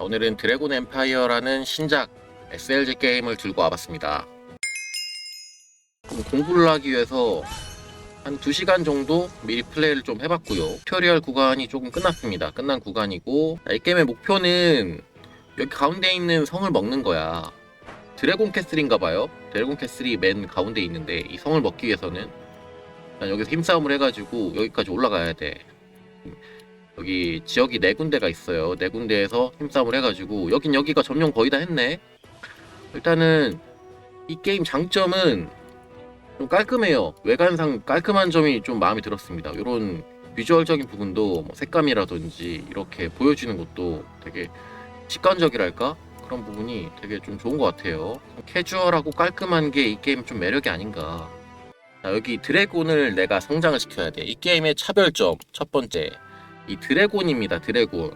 오늘은 드래곤 엠파이어라는 신작 SLG 게임을 들고 와봤습니다. 좀 공부를 하기 위해서 한 2시간 정도 미리 플레이를 좀 해봤고요. 튜토리얼 구간이 조금 끝났습니다. 끝난 구간이고 이 게임의 목표는 여기 가운데 있는 성을 먹는 거야. 드래곤 캐슬인가 봐요. 드래곤 캐슬이 맨 가운데 있는데 이 성을 먹기 위해서는 여기서 힘싸움을 해가지고 여기까지 올라가야 돼. 여기 지역이 네 군데가 있어요. 네 군데에서 힘싸움을 해가지고 여긴 여기가 점령 거의 다 했네. 일단은 이 게임 장점은 좀 깔끔해요. 외관상 깔끔한 점이 좀 마음에 들었습니다. 이런 비주얼적인 부분도 뭐 색감이라든지 이렇게 보여주는 것도 되게 직관적이랄까 그런 부분이 되게 좀 좋은 것 같아요. 캐주얼하고 깔끔한 게 이 게임 좀 매력이 아닌가. 자, 여기 드래곤을 내가 성장을 시켜야 돼. 이 게임의 차별점 첫 번째 이 드래곤입니다. 드래곤.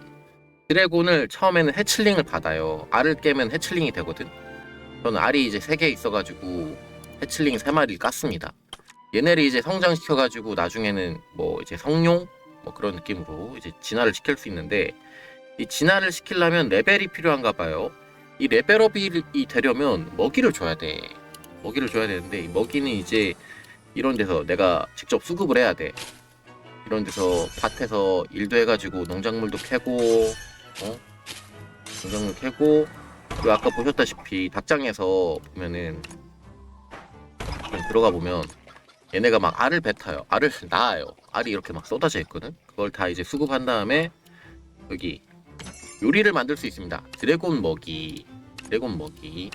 드래곤을 처음에는 해칠링을 받아요. 알을 깨면 해칠링이 되거든. 저는 알이 이제 3개 있어가지고 해칠링 3마리를 깠습니다. 얘네를 이제 성장시켜가지고 나중에는 뭐 이제 성룡 뭐 그런 느낌으로 이제 진화를 시킬 수 있는데 이 진화를 시키려면 레벨이 필요한가 봐요. 이 레벨업이 되려면 먹이를 줘야 돼. 먹이를 줘야 되는데 이 먹이는 이제 이런 데서 내가 직접 수급을 해야 돼. 이런 데서 밭에서 일도 해가지고 농작물도 캐고, 어? 농작물 캐고, 그리고 아까 보셨다시피 닭장에서 보면은 좀 들어가 보면 얘네가 막 알을 뱉어요. 알을 낳아요. 알이 이렇게 막 쏟아져 있거든. 그걸 다 이제 수급한 다음에 여기 요리를 만들 수 있습니다. 드래곤 먹이, 드래곤 먹이,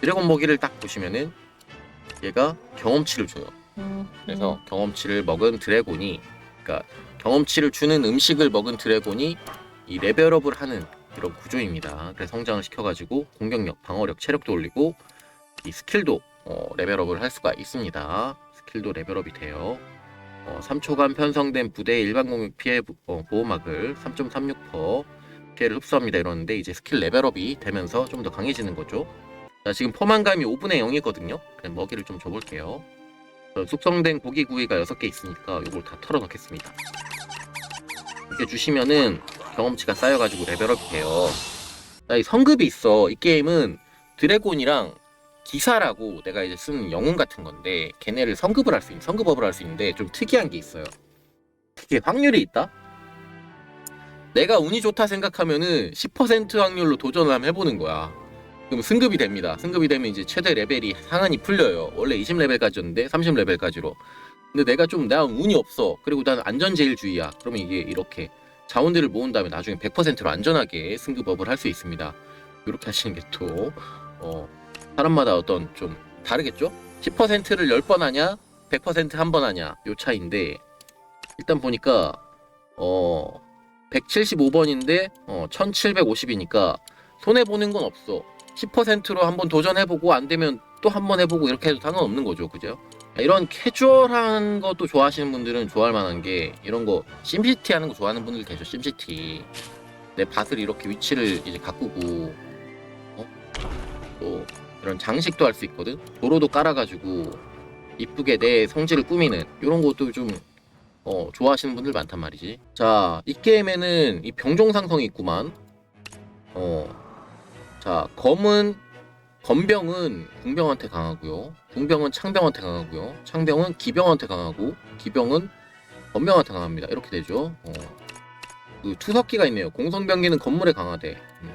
드래곤 먹이를 딱 보시면은 얘가 경험치를 줘요. 그래서 경험치를 먹은 드래곤이 그러니까 경험치를 주는 음식을 먹은 드래곤이 이 레벨업을 하는 이런 구조입니다. 그래서 성장을 시켜가지고 공격력, 방어력, 체력도 올리고 이 스킬도 어, 레벨업을 할 수가 있습니다. 스킬도 레벨업이 돼요. 어, 3초간 편성된 부대의 일반 공격 피해 부- 어, 보호막을 3.36% 피해를 흡수합니다. 이러는데 이제 스킬 레벨업이 되면서 좀 더 강해지는 거죠. 자, 지금 포만감이 5분의 0이거든요. 그냥 먹이를 좀 줘볼게요. 어, 숙성된 고기 구이가 6개 있으니까 이걸 다 털어 넣겠습니다. 이렇게 주시면은 경험치가 쌓여가지고 레벨업이 돼요. 자, 이 성급이 있어. 이 게임은 드래곤이랑 기사라고 내가 이제 쓰는 영웅 같은 건데 걔네를 성급을 할 수 있는 성급업을 할 수 있는데 좀 특이한 게 있어요. 특히 확률이 있다. 내가 운이 좋다 생각하면은 10% 확률로 도전을 한번 해보는 거야. 그럼 승급이 됩니다. 승급이 되면 이제 최대 레벨이 상한이 풀려요. 원래 20레벨까지였는데 30레벨까지로. 근데 내가 좀 나 운이 없어. 그리고 난 안전 제일주의야. 그러면 이게 이렇게 자원들을 모은 다음에 나중에 100%로 안전하게 승급업을 할 수 있습니다. 이렇게 하시는 게또 어, 사람마다 어떤 좀 다르겠죠? 10%를 10번 하냐? 100%한 번 하냐? 요 차이인데 일단 보니까 어 175번인데 어 1750이니까 손해 보는 건 없어. 10%로 한번 도전해보고 안 되면 또 한 번 해보고 이렇게 해도 상관없는 거죠, 그죠? 이런 캐주얼한 것도 좋아하시는 분들은 좋아할 만한 게 이런 거 심시티 하는 거 좋아하는 분들 계셔, 심시티. 내 밭을 이렇게 위치를 이제 가꾸고 어? 또 이런 장식도 할 수 있거든. 도로도 깔아가지고 이쁘게 내 성질을 꾸미는 이런 것도 좀 어, 좋아하시는 분들 많단 말이지. 자, 이 게임에는 이 병종 상성이 있구만. 어, 자, 검은 검병은 궁병한테 강하고요. 궁병은 창병한테 강하고요. 창병은 기병한테 강하고 기병은 검병한테 강합니다. 이렇게 되죠. 어. 그 투석기가 있네요. 공성병기는 건물에 강하대. 음.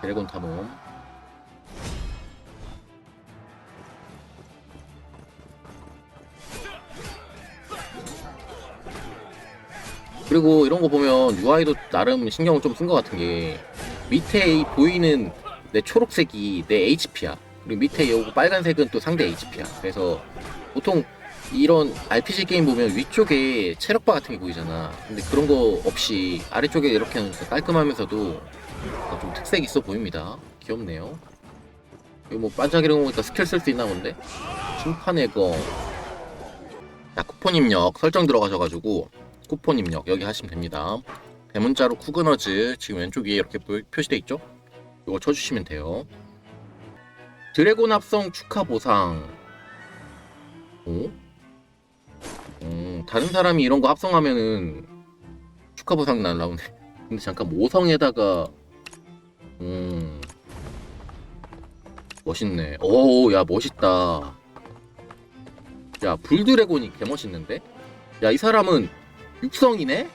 드래곤 탐험. 그리고 이런 거 보면 UI도 나름 신경을 좀 쓴 것 같은 게 밑에 이 보이는 내 초록색이 내 HP야. 그리고 밑에 요 빨간색은 또 상대 HP야. 그래서 보통 이런 RPG 게임 보면 위쪽에 체력바 같은 게 보이잖아. 근데 그런 거 없이 아래쪽에 이렇게 하면서 깔끔하면서도 좀 특색 있어 보입니다. 귀엽네요. 이거 뭐 반짝이는 거 보니까 스킬 쓸 수 있나 본데? 심판의 검. 자, 쿠폰 입력 설정 들어가셔가지고 쿠폰 입력 여기 하시면 됩니다. 대문자로 쿠그너즈 지금 왼쪽 위에 이렇게 표- 표시돼 있죠? 이거 쳐주시면 돼요. 드래곤 합성 축하 보상. 오? 음, 다른 사람이 이런 거 합성하면은 축하 보상 날라오네. 근데 잠깐 모성에다가 음 멋있네. 오, 야 멋있다. 야 불드래곤이 개 멋있는데? 야 이 사람은 육성이네?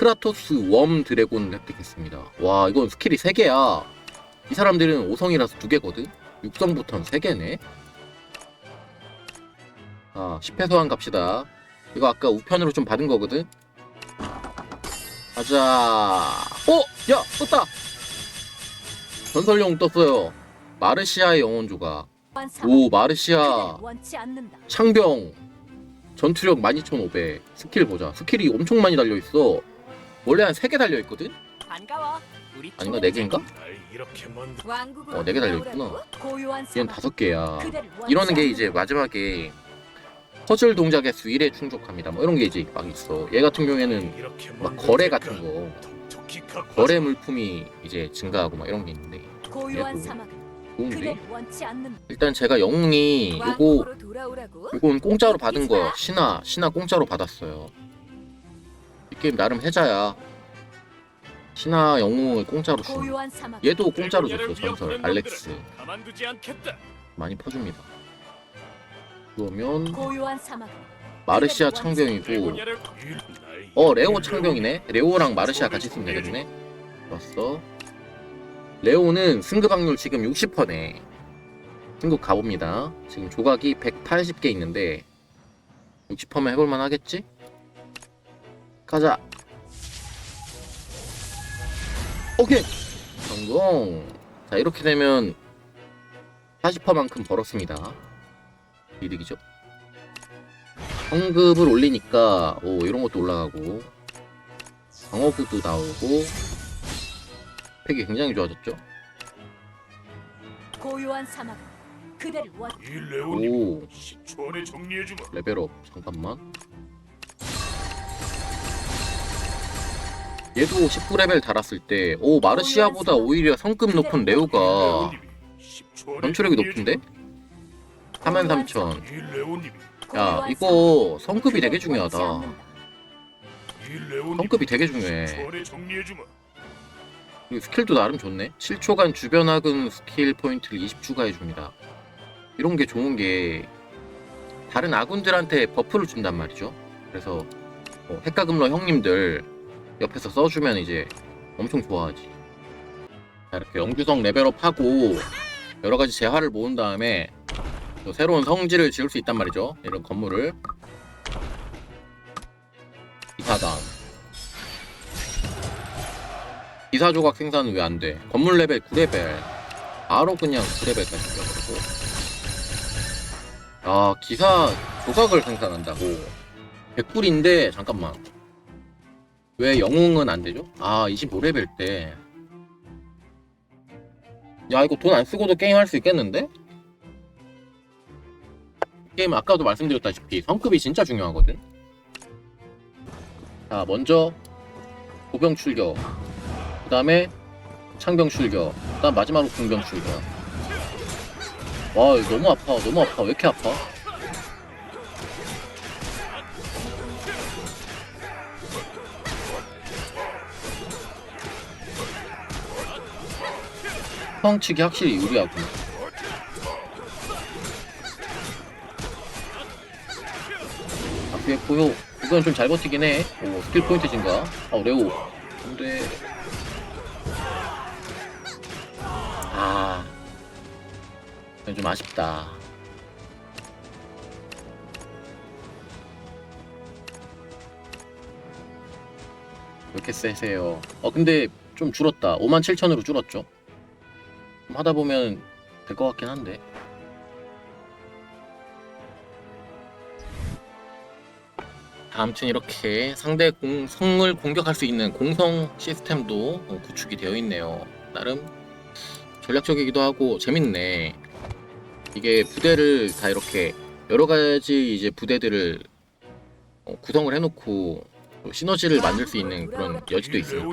크라토스 웜 드래곤을 획득했습니다. 와 이건 스킬이 3개야. 이 사람들은 5성이라서 2개거든? 6성부터는 3개네? 아 10회 소환 갑시다. 이거 아까 우편으로 좀 받은 거거든? 가자. 어? 야 떴다! 전설 영웅 떴어요. 마르시아의 영혼 조각. 오 마르시아. 창병 전투력 12500 스킬 보자 스킬이 엄청 많이 달려있어 원래 한 3개 달려있거든? 반가워. 우리 아닌가 4개인가? 날 이렇게 만들 왕국으로 어, 네개 달려있구나. 얘는 사막. 5개야 그대를 원치 이러는 게. 이제 마지막에 퍼즐 동작의 수 1에 충족합니다 뭐 이런 게 이제 막 있어 얘 같은 경우에는 막 거래 같은 거 거래 물품이 이제 증가하고 막 이런 게 있는데 고요한 얘도 사막은 좋은데? 일단 제가 영웅이 요거? 이건 공짜로 받은 거야 신화 신화 공짜로 받았어요 이 게임 나름 해자야. 신화 영웅을 공짜로 고요한 사막. 얘도 공짜로 줬어 전설. 알렉스. 가만두지 않겠다. 많이 퍼줍니다. 그러면 고요한 사막. 마르시아 창병이고 어 레오 창병이네. 레오랑 마르시아 같이 쓰면 되겠네. 좋았어. 레오는 승급 확률 지금 60%네. 승급 가봅니다. 지금 조각이 180개 있는데 60%면 해볼만 하겠지? 가자. 오케이. 성공. 자 이렇게 되면 40%만큼 벌었습니다. 이득이죠? 성급을 올리니까 오 이런 것도 올라가고. 방어구도 나오고. 팩이 굉장히 좋아졌죠? 고요한 사막. 그대를 원. 이 레오님 오. 10초 안에 정리해 주마. 레벨업 잠깐만 얘도 19레벨 달았을 때 오 마르시아보다 오히려 성급 높은 레오가 전투력이 높은데? 43,000이 레오님 야 이거. 성급이 되게 중요하다 성급이 되게 중요해 10초 안에 정리해 주마. 그리고 스킬도 나름 좋네. 7초간 주변 하근 스킬 포인트를 20 추가해줍니다. 이런 게 좋은 게 다른 아군들한테 버프를 준단 말이죠. 그래서 뭐 핵가금러 형님들 옆에서 써주면 이제 엄청 좋아하지. 자, 이렇게 영주성 레벨업하고 여러 가지 재화를 모은 다음에 또 새로운 성지를 지을 수 있단 말이죠. 이런 건물을 이사단 기사 조각 생산은 왜 안 돼? 건물 레벨 9레벨. 바로 그냥 9레벨까지 올려버리고. 아, 기사 조각을 생산한다고. 100불인데, 잠깐만. 왜 영웅은 안 되죠? 아, 25레벨 때. 야, 이거 돈 안 쓰고도 게임 할 수 있겠는데? 게임 아까도 말씀드렸다시피 성급이 진짜 중요하거든. 자, 먼저 보병 출격. 그 다음에 창병 출격 그 다음 마지막으로 궁병 출격 와 너무 아파 너무 아파 왜 이렇게 아파 펑치기 확실히 유리하고 앞에 보여 이건 좀 잘 버티긴 해 오 스킬 포인트 증가 아 레오 근데 아, 좀 아쉽다. 왜 이렇게 세세요? 어, 근데 좀 줄었다. 57,000으로 줄었죠? 좀 하다 보면 될 것 같긴 한데. 아무튼 이렇게 상대 공, 성을 공격할 수 있는 공성 시스템도 어, 구축이 되어 있네요. 나름 전략적이기도 하고 재밌네. 이게 부대를 다 이렇게 여러 가지 이제 부대들을 어, 구성을 해놓고 또 시너지를 만들 수 있는 그런 여지도 있어요.